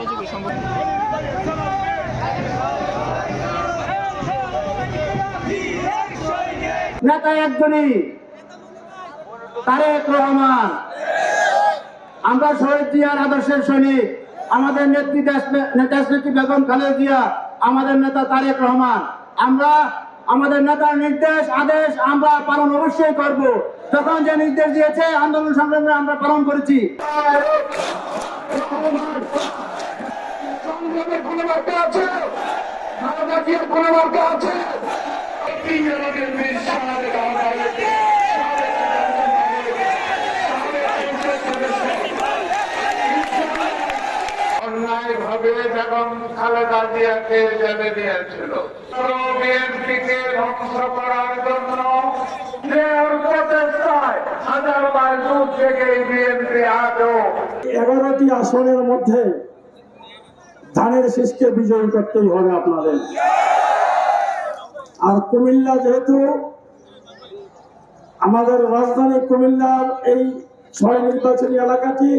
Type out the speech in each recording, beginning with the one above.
এই সংগঠন। নেতা একজনই, তারেক রহমান। আমরা শহীদ জিয়ার আদর্শের সৈনিক, আমাদের নেত্রী বেগম খালেদা জিয়া, আমাদের নেতা তারেক রহমান। আমরা, আমাদের নেতার নির্দেশ, আদেশ আমরা পালন অবশ্যই করব। যখন যে নির্দেশ দিয়েছে, আন্দোলন সংগ্রামে আমরা পালন করেছি। কোনো বার্তা আছে? মানবাধিকার কোনো বার্তা আছে? অন্যায়ভাবে বেগম খালেদা জিয়াকে জেলে দিয়েছিল। বিএনপিকে ধ্বংস করার জন্য জিয়ার প্রচেষ্টায় হাজার মাইল দূর থেকে বিএনপি আজও এগারোটি আসনের মধ্যে ধানের শীষকে বিজয়ী করতেই হবে আপনাদের। আর কুমিল্লা যেহেতু আমাদের রাজধানী কুমিল্লার এই ছয় নির্বাচনী এলাকাটি,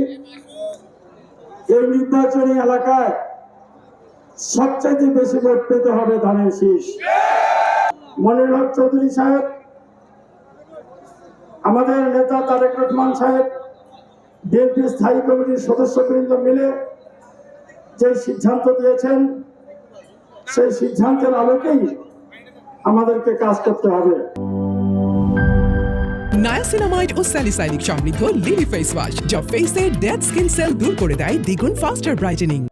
এই নির্বাচনী এলাকায় সবচাইতে বেশি ভোট পেতে হবে ধানের শীষ। মনির চৌধুরী সাহেব, আমাদের নেতা তারেক রহমান সাহেব বিএনপি স্থায়ী কমিটির সদস্যবৃন্দ মিলে যে সিদ্ধান্ত দিয়েছেন, সেই সিদ্ধান্তের আলোকেই আমাদেরকে কাজ করতে হবে। নায়াসিনামাইড ও স্যালিসাইলিক সমৃদ্ধ লিলি ফেস ওয়াশ, যা ফেসের ডেড স্কিন সেল দূর করে দেয় দ্বিগুণ ফাস্টার ব্রাইটেনিং